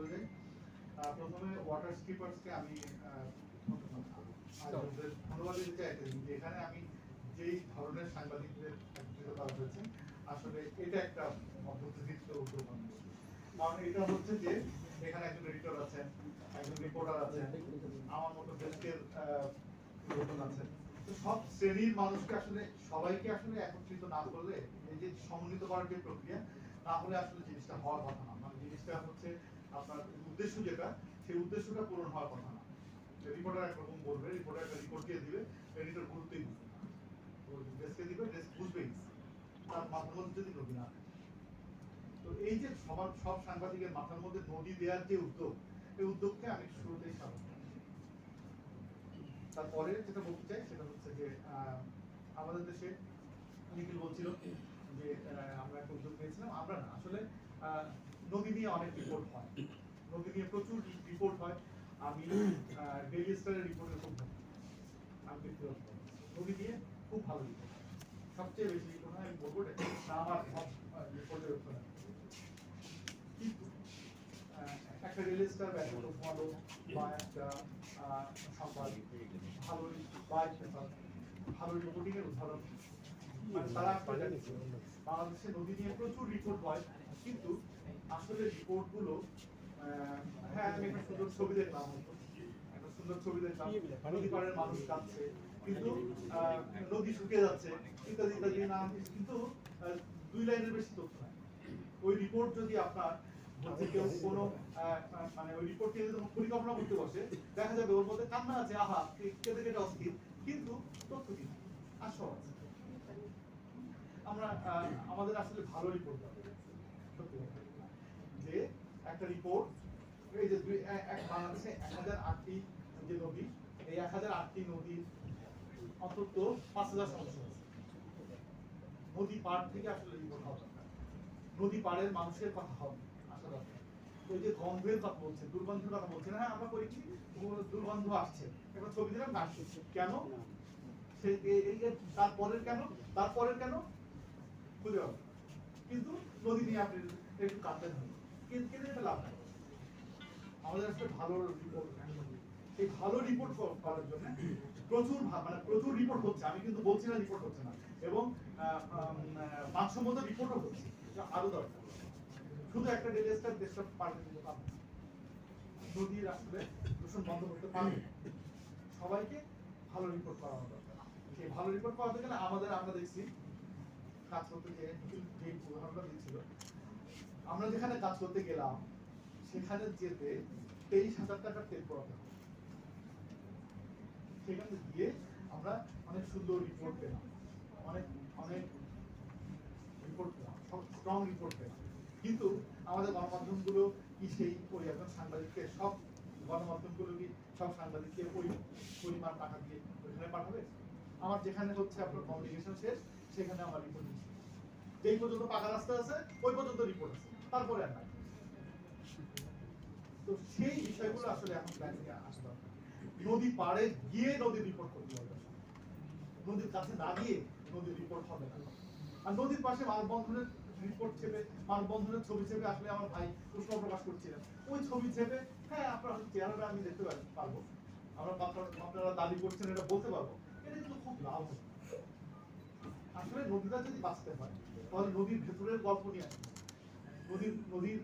প্রথমে আমি আমার মতো সব শ্রেণির মানুষকে আসলে, সবাইকে আসলে একত্রিত না করলে, এই যে সমন্বিত করার যে প্রক্রিয়া, না হলে আসলে জিনিসটা হওয়ার কথা না। মানে জিনিসটা হচ্ছে আপনার উদ্দেশ্য যেটা, সেই উদ্দেশ্যটা পূরণ হওয়ার কথা না। রিপোর্টার একরকম বলবে রিপোর্টার একটা রিপোর্ট দিয়ে দিবে এডিটর গুরুত্বই না। ডেস্কে দিবে ডেস্ক বুঝবেই। তার মাথার মধ্যে যদি নদী না তো এই যে সবার, সব সাংবাদিকের মাথার মধ্যে নদী দেওয়ার যে উদ্যোগ, এই উদ্যোগকে আমি শুরুতেই স্বাগত তারপরে যেটা বলতে চাই, সেটা হচ্ছে যে আমাদের দেশে নিখিল বলছিল যে আমরা একটা উদ্যোগ নিয়েছিলাম। আমরা না, আসলে নদী নিয়ে অনেক রিপোর্ট হয়। নদী নিয়ে প্রচুর রিপোর্ট হয়। আমি ডেইলি স্টারের রিপোর্টের খুব ভালো। আমি ব্যক্তিগত নদী নিয়ে খুব ভালো রিপোর্ট সবচেয়ে বেশি রিপোর্ট হয়, আমি বলব আমার সব রিপোর্টের উপরে। কিন্তু একটা রেল স্টার ব্যাংক ভালো, বা একটা সংবাদ ভালো, বা একটা ভালো রিপোর্টিং এর উদাহরণ। মানে নদী নিয়ে প্রচুর রিপোর্ট হয়, কিন্তু আসলে রিপোর্টগুলো হ্যাঁ আমি একটা সুন্দর ছবি দেখলাম, একটা সুন্দর ছবি দেখলাম নদী পাড়ের মানুষ কাঁদছে কিন্তু নদী শুকিয়ে যাচ্ছে, ইত্যাদি ইত্যাদি না কিন্তু দুই লাইনের বেশি তথ্য ওই রিপোর্ট যদি আপনার হচ্ছে কেউ কোনো মানে ওই রিপোর্ট নিয়ে যদি পরিকল্পনা করতে বসে, দেখা যাবে ওর মধ্যে কান্না আছে, আহা কেঁদে কেটে অস্থির, কিন্তু তথ্য কি? আসো আছে। আমরা আমাদের আসলে ভালো রিপোর্ট কথা। যে একটা রিপোর্ট এই যে দুই এক বাংলাদেশে এক হাজার আটটি যে নদী, এই এক হাজার আটটি নদীর অন্তত পাঁচ হাজার সমস্যা নদী পাড় থেকে আসলে রিপোর্ট দরকার। নদী পাড়ের মানুষের কথা হবে আসা দরকার। ওই যে গন্ধের কথা বলছে, দুর্গন্ধের কথা বলছে হ্যাঁ আমরা করি কি? ও দুর্গন্ধ আসছে। একটা ছবি দিলাম, গাছ কেন? সে এই তারপরের কেন? তারপরের কেন? খুঁজে পাবেন কিন্তু নদী নিয়ে আপনি একটু কাঁদতেন হবে কিন্তু এটা লাভ নাই। আমাদের আসলে ভালো রিপোর্ট এই ভালো রিপোর্ট করার জন্য প্রচুর মানে প্রচুর রিপোর্ট হচ্ছে। আমি কিন্তু বলছি না রিপোর্ট হচ্ছে না। এবং মানসম্মত রিপোর্টও হচ্ছে। আরও দরকার। শুধু একটা ডেলিস্টার দেশটা পাল্টে দিতে পারবে নদীর আসলে দূষণ বন্ধ করতে পারবে। সবাইকে ভালো রিপোর্ট করানো দরকার। সেই ভালো রিপোর্ট করাতে গেলে আমাদের আমরা দেখছি কাজ করতে যে উদাহরণটা দিচ্ছিল আমরা যেখানে কাজ করতে গেলাম, সেখানে যেতে তেইশ হাজার টাকার তেল পড়াতে সেখানে গিয়ে আমরা অনেক সুন্দর রিপোর্ট পেলাম। অনেক অনেক রিপোর্ট পেলাম স্ট্রং রিপোর্ট পেলাম। কিন্তু আমাদের গণমাধ্যমগুলো কি সেই ওই একজন সাংবাদিককে সব গণমাধ্যমগুলো কি সব সাংবাদিককে ওই পরিমাণ টাকা দিয়ে ওইখানে পাঠাবে? আমার যেখানে হচ্ছে আপনার কমিউনিকেশন শেষ সেখানে আমার রিপোর্ট যেই পর্যন্ত পাকা রাস্তা আছে, ওই পর্যন্ত রিপোর্ট আছে। তারপরে আর তো সেই বিষয়গুলো আসলে এখন প্ল্যানিংয়ে আসতে হবে। নদী পাড়ে গিয়ে নদীর রিপোর্ট করতে হবে। নদীর কাছে না গিয়ে নদীর রিপোর্ট হবে না। আর নদীর পাশে মানববন্ধনের রিপোর্ট ছেপে মানববন্ধনের ছবি ছেপে আসলে আমার ভাই উষ্ণ প্রকাশ করছিলেন। ওই ছবি ছেপে হ্যাঁ আপনার চেহারাটা আমি দেখতে পার- পারব। আমরা আপনারা দাবি করছেন, এটা বলতে পারব। এটা কিন্তু খুব লাভ হবে আসলে নদীটা যদি বাঁচতে হয়, তাহলে নদীর ভেতরের গল্প নিয়ে আসতে নদীর নদীর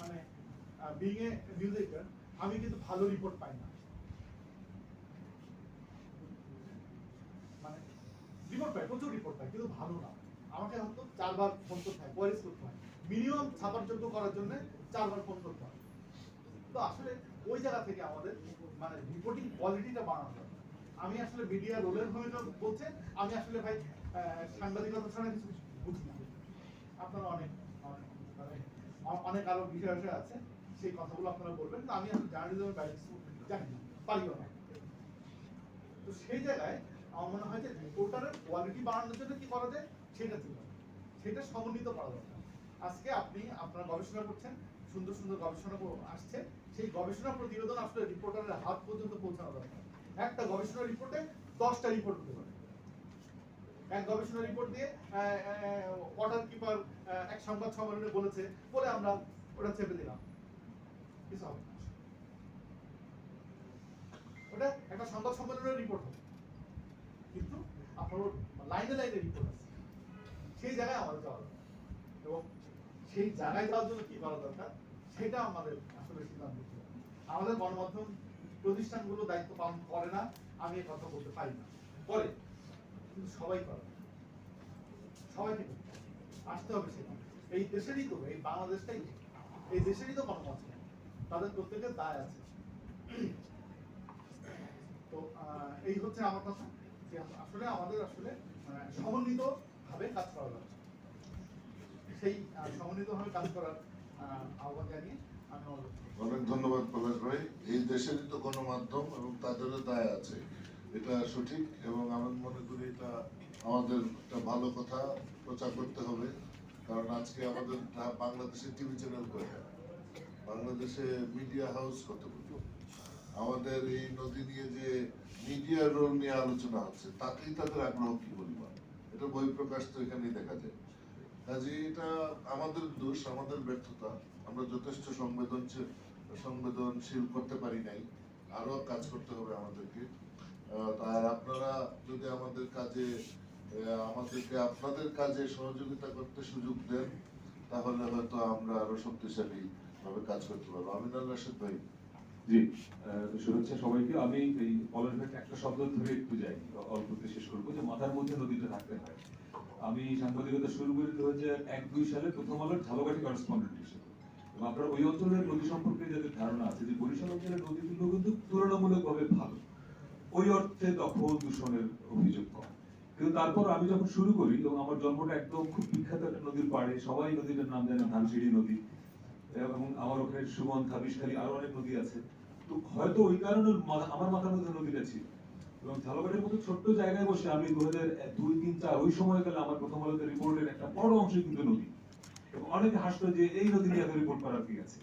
মানে বিং এ আমি কিন্তু ভালো রিপোর্ট পাই না। মানে রিপোর্ট পাই, প্রচুর রিপোর্ট পাই, কিন্তু ভালো না। আমাকে হয়তো চারবার ফোন করতে হয় কোয়ারিজ করতে হয়। মিনিমাম করার জন্য চারবার ফোন করতে হয়। তো আসলে ওই জায়গা থেকে আমাদের মানে রিপোর্টিং কোয়ালিটিটা বাড়ানো আমি আসলে মিডিয়া রোলের ভূমিকা বলছেন আমি আসলে ভাই সাংবাদিকতা ছাড়া কিছু বুঝি না আপনারা অনেক অনেক আরও বিষয় বিষয় আছে সেই কথাগুলো আপনারা বলবেন আমি আসলে জার্নালিজমের বাইরে জানি পারিও না তো সেই জায়গায় আমার মনে হয় যে রিপোর্টারের কোয়ালিটি বাড়ানোর জন্য কি করা যায় সেটা করুন। সেটা সমন্বিত করা দরকার আজকে আপনি আপনারা গবেষণা করছেন সুন্দর সুন্দর গবেষণা আসছে সেই গবেষণা প্রতিবেদন আসলে রিপোর্টারের হাত পর্যন্ত পৌঁছানো দরকার একটা গবেষণা রিপোর্টে দশটা রিপোর্ট হতে পারে এক গবেষণা রিপোর্ট দিয়ে ওয়াটার কিপার এক সংবাদ সম্মেলনে বলেছে, বলে আমরা ওটা চেপে দিলাম। ওটা একটা সংবাদ সম্মেলনের রিপোর্ট কিন্তু আপনার লাইনে লাইনে রিপোর্ট আছে। সেই জায়গায় আমাদের যাওয়া এবং সেই জায়গায় যাওয়ার জন্য কি করা দরকার? সেটা আমাদের আসলে সিদ্ধান্ত নিতে হবে। আমাদের গণমাধ্যম প্রতিষ্ঠানগুলো দায়িত্ব পালন করে না, আমি কথা বলতে পারি না। করে কিন্তু সবাই সবাইকে আসতে হবে সেখানে। এই দেশেরই তো এই বাংলাদেশটাই এই দেশেরই তো গণমাধ্যম। তাদের প্রত্যেকের দায় আছে। তো এই হচ্ছে আমার কথা। যে আসলে আমাদের আসলে সমন্বিত ভাবে কাজ করা দরকার সেই সমন্বিত ভাবে কাজ করার আহ, আহ্বান জানিয়ে অনেক ধন্যবাদ পলাশ ভাই। এই দেশেরই তো গণমাধ্যম এবং তাদেরও দায় আছে। এটা সঠিক এবং আমি মনে করি এটা আমাদের একটা ভালো কথা প্রচার করতে হবে। কারণ আজকে আমাদের ঢা- বাংলাদেশে টিভি চ্যানেল কয়টা? বাংলাদেশে মিডিয়া হাউস কতগুলো? আমাদের এই নদী নিয়ে যে মিডিয়ার রোল নিয়ে আলোচনা হচ্ছে, তাতেই তাদের আগ্রহ কি পরিমাণ? এটা বই প্রকাশ তো এখানেই দেখা যায়। কাজে এটা আমাদের দোষ, আমাদের ব্যর্থতা। আমরা যথেষ্ট সংবেদনশীল সংবেদনশীল করতে পারি নাই। আরও কাজ করতে হবে আমাদেরকে। আর আপনারা যদি আমাদের কাজে আমাদেরকে আপনাদের কাজে সহযোগিতা করতে সুযোগ দেন, তাহলে হয়তো আমরা আরও শক্তিশালী ভাবে কাজ করতে পারব। আমিনুল রাশেদ ভাই। সবাইকে। আমি এই একটা শব্দ ধরে একটু যাই, অল্পতে শেষ করব যে মাথার মধ্যে নদীটা থাকতে হয়। আমি সাংবাদিকতা শুরু করি দু এক দুই সালে প্রথম আলোর ঝালকাঠি করেসপন্ডেন্ট হিসেবে। আপনার ওই অঞ্চলের নদী সম্পর্কে যাদের ধারণা আছে, যে বরিশাল অঞ্চলের নদীগুলো ওই অর্থে দখল দূষণের অভিযোগ কম কিন্তু তারপর আমি যখন শুরু করি এবং আমার জন্মটা একদম খুব বিখ্যাত একটা নদীর পাড়ে, সবাই নদীটার নাম জানে, ধানসিঁড়ি নদী। এবং আমার ওখানে সুগন্ধা বিষখালী আরও অনেক নদী আছে। তো হয়তো ওই কারণে আমার মাথার মধ্যে নদীটা ছিল। এবং ঝালকাঠির মতো ছোট্ট জায়গায় বসে আমি দু হাজার দুই, তিন, চার, ওই সময় গেলে আমার প্রথম আলোতে রিপোর্টের একটা বড় অংশ কিন্তু নদী। এবং অনেকে হাসতো যে এই নদী নিয়ে এত রিপোর্ট করার কি আছে?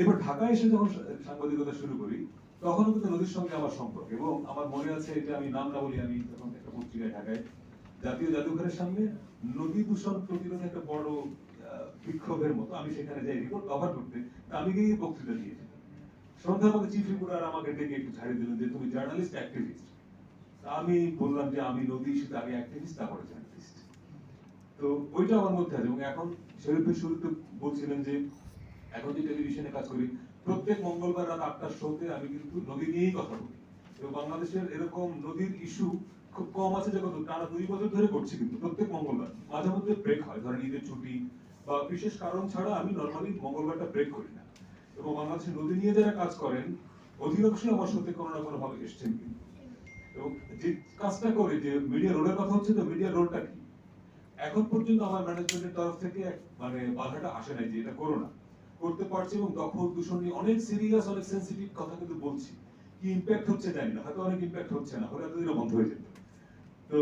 এবার ঢাকায় এসে যখন সাংবাদিকতা শুরু করি তখন কিন্তু নদীর সঙ্গে আমার সম্পর্ক এবং আমার মনে আছে যে আমি নাম না বলি আমি তখন একটা পত্রিকায় ঢাকায়। জাতীয় জাদুঘরের সামনে নদী দূষণ প্রতিরোধে একটা বড় বিক্ষোভের মতো আমি সেখানে যাই রিপোর্ট কভার করতে। আমি গিয়ে বক্তৃতা দিয়েছি। সন্ধ্যার মধ্যে চিফ রিপোর্টার আমাকে ডেকে একটু ছাড়িয়ে দিলেন যে, তুমি জার্নালিস্ট অ্যাক্টিভিস্ট আমি বললাম যে, আমি নদী ইস্যুতে আগে অ্যাক্টিভিস্ট তারপরে জার্নালিস্ট তো ওইটা আমার মধ্যে আছে এবং এখন শরীফের শুরুতে বলছিলেন যে, এখন যে টেলিভিশনে কাজ করি প্রত্যেক মঙ্গলবার রাত আটটার শোতে আমি কিন্তু নদী নিয়েই কথা বলি। তো বাংলাদেশের এরকম নদীর ইস্যু খুব কম আছে যে কত টানা দুই বছর ধরে করছি কিন্তু প্রত্যেক মঙ্গলবার। মাঝে মধ্যে ব্রেক হয়, ধরেন ঈদের ছুটি বা বিশেষ কারণ ছাড়া আমি নর্মালি মঙ্গলবারটা ব্রেক করি না। এবং বাংলাদেশের নদী নিয়ে যারা কাজ করেন, অধিকাংশই আমার সাথে কোনো না কোনো ভাবে এসছেন কিন্তু। এবং যে কাজটা করে, যে মিডিয়া রোলের কথা হচ্ছে, তো মিডিয়া রোলটা কি? এখন পর্যন্ত আমার ম্যানেজমেন্টের তরফ থেকে মানে বাধাটা আসে নাই যে এটা করো না। করতে পারছি এবং দখল দূষণ নিয়ে অনেক সিরিয়াস অনেক সেন্সিটিভ কথা কিন্তু বলছি। কি ইম্প্যাক্ট হচ্ছে জানি না, হয়তো অনেক ইম্প্যাক্ট হচ্ছে না, হলে এতদিনে বন্ধ হয়ে যেত। তো,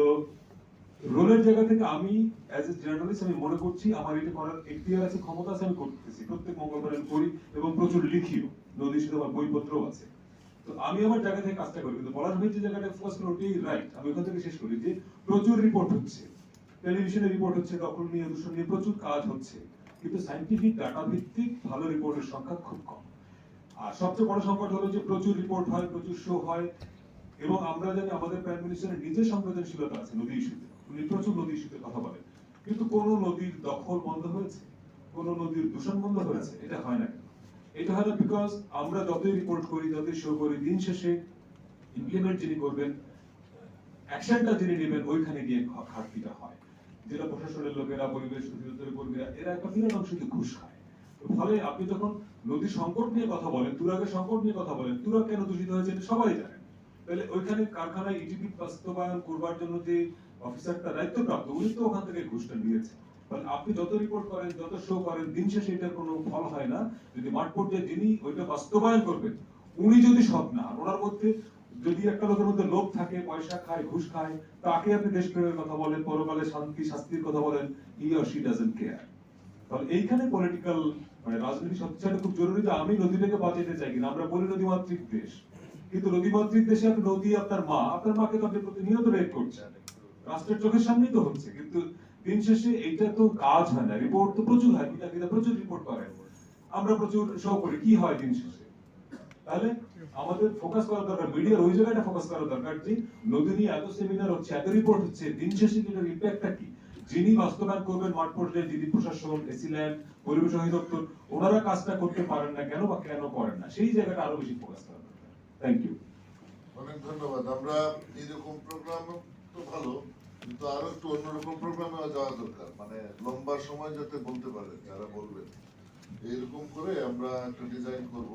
রোলের জায়গা থেকে আমি অ্যাজ এ জার্নালিস্ট আমি মনে করছি আমার এটা করার এখতিয়ার আছে, ক্ষমতা আছে, আমি করতেছি। প্রত্যেক মঙ্গলবার আমি করি এবং প্রচুর লিখিও নদী শুধু আমার বইপত্রও আছে। তো আমি আমার জায়গা থেকে কাজটা করি, কিন্তু বলার যে জায়গাটা ফোকাস করে ওটাই রাইট আমি ওখান থেকে শেষ করি যে প্রচুর রিপোর্ট হচ্ছে। টেলিভিশনে রিপোর্ট হচ্ছে, দখল নিয়ে, দূষণ নিয়ে প্রচুর কাজ হচ্ছে। কিন্তু সাইন্টিফিক ডাটা ভিত্তিক ভালো রিপোর্টের সংখ্যা খুব কম। আর সবচেয়ে বড় সংকট হলো যে প্রচুর রিপোর্ট হয়, প্রচুর শো হয়, এবং আমরা জানি আমাদের প্রাইম মিনিস্টারের নিজের সংবেদনশীলতা আছে নদী ইস্যুতে উনি প্রচুর নদী ইস্যুতে কথা বলেন। কিন্তু কোন নদীর দখল বন্ধ হয়েছে? কোন নদীর দূষণ বন্ধ হয়েছে? এটা হয় না? এটা হয় না বিকজ আমরা যতই রিপোর্ট করি, যতই শো করি, দিন শেষে ইমপ্লিমেন্ট যিনি করবেন অ্যাকশনটা যিনি নেবেন, ওইখানে গিয়ে ঘাটতিটা হয়। জেলা প্রশাসনের লোকেরা, পরিবেশ অধিদপ্তরের কর্মীরা এরা একটা বিরাট অংশ দিয়ে ঘুষ খায়। ফলে আপনি যখন নদীর সংকট নিয়ে কথা বলেন, তুরাগের সংকট নিয়ে কথা বলেন, তুরাগ কেন দূষিত হয়েছে এটা সবাই জানেন তাহলে ওইখানে কারখানায় ইটিপি বাস্তবায়ন করবার জন্য যে অফিসারটা দায়িত্বপ্রাপ্ত, উনি তো ওখান থেকে ঘুষটা নিয়েছেন। ফলে আপনি যত রিপোর্ট করেন, যত শো করেন, দিন শেষে এটার কোনো ফল হয় না। যদি মাঠ পর্যায়ে যিনি ওইটা বাস্তবায়ন করবেন, উনি যদি সৎ না ওনার মধ্যে যদি একটা লোকের মধ্যে লোভ থাকে, পয়সা খায়, ঘুষ খায়, তাকে আপনি দেশপ্রেমের কথা বলেন, পরকালে শান্তি, শাস্তির কথা বলেন he or she doesn't care তাহলে এইখানে পলিটিক্যাল মানে রাজনীতি সত্যি খুব জরুরি যে আমি নদীটাকে বাঁচাতে চাই কিনা। আমরা বলি নদীমাতৃক দেশ। কিন্তু নদীমাতৃক দেশে আপনি নদী, আপনার মা, আপনার মাকে তো আপনি প্রতিনিয়ত রেপ করছেন। রাষ্ট্রের চোখের সামনেই তো হচ্ছে। কিন্তু দিন শেষে এইটা তো কাজ হয় না। রিপোর্ট তো প্রচুর হয়। পিতা প্রচুর রিপোর্ট করেন। আমরা প্রচুর শো করি। কি হয় দিন শেষে? তাহলে আমাদের ফোকাস করা দরকার। মিডিয়ার ওই জায়গাটা ফোকাস করা দরকার যে নদী নিয়ে এত সেমিনার হচ্ছে, এত রিপোর্ট হচ্ছে, দিন শেষে এটার ইম্প্যাক্টটা কি? যিনি বাস্তবায়ন করবেন মাঠ পর্যায়ে, যিনি প্রশাসন এসিল্যান্ড পরিবেশ অধিদপ্তর, ওনারা কাজটা করতে পারেন না কেন বা কেন করেন না? সেই জায়গাটা আরও বেশি ফোকাস করা থ্যাংক ইউ অনেক ধন্যবাদ। আমরা প্রোগ্রাম তো ভালো, কিন্তু আরও একটু অন্যরকম প্রোগ্রামে যাওয়া দরকার। মানে লম্বা সময় যাতে বলতে পারে যারা বলবেন। এইরকম করে আমরা একটা ডিজাইন করব।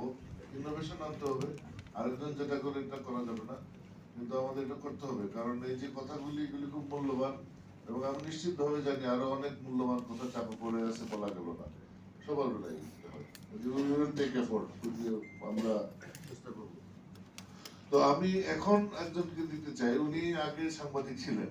ইনোভেশন আনতে হবে। আরেকজন যেটা করে, এটা করা যাবে না। কিন্তু আমাদের এটা করতে হবে। কারণ এই যে কথাগুলি, এগুলি খুব মূল্যবান। এবং আমি নিশ্চিত ভাবে জানি আরও অনেক মূল্যবান কথা চাপা পড়ে আছে, বলা গেল না। সবার বেলায় আমরা চেষ্টা করব। তো আমি এখন একজনকে দিতে চাই। উনি আগে সাংবাদিক ছিলেন।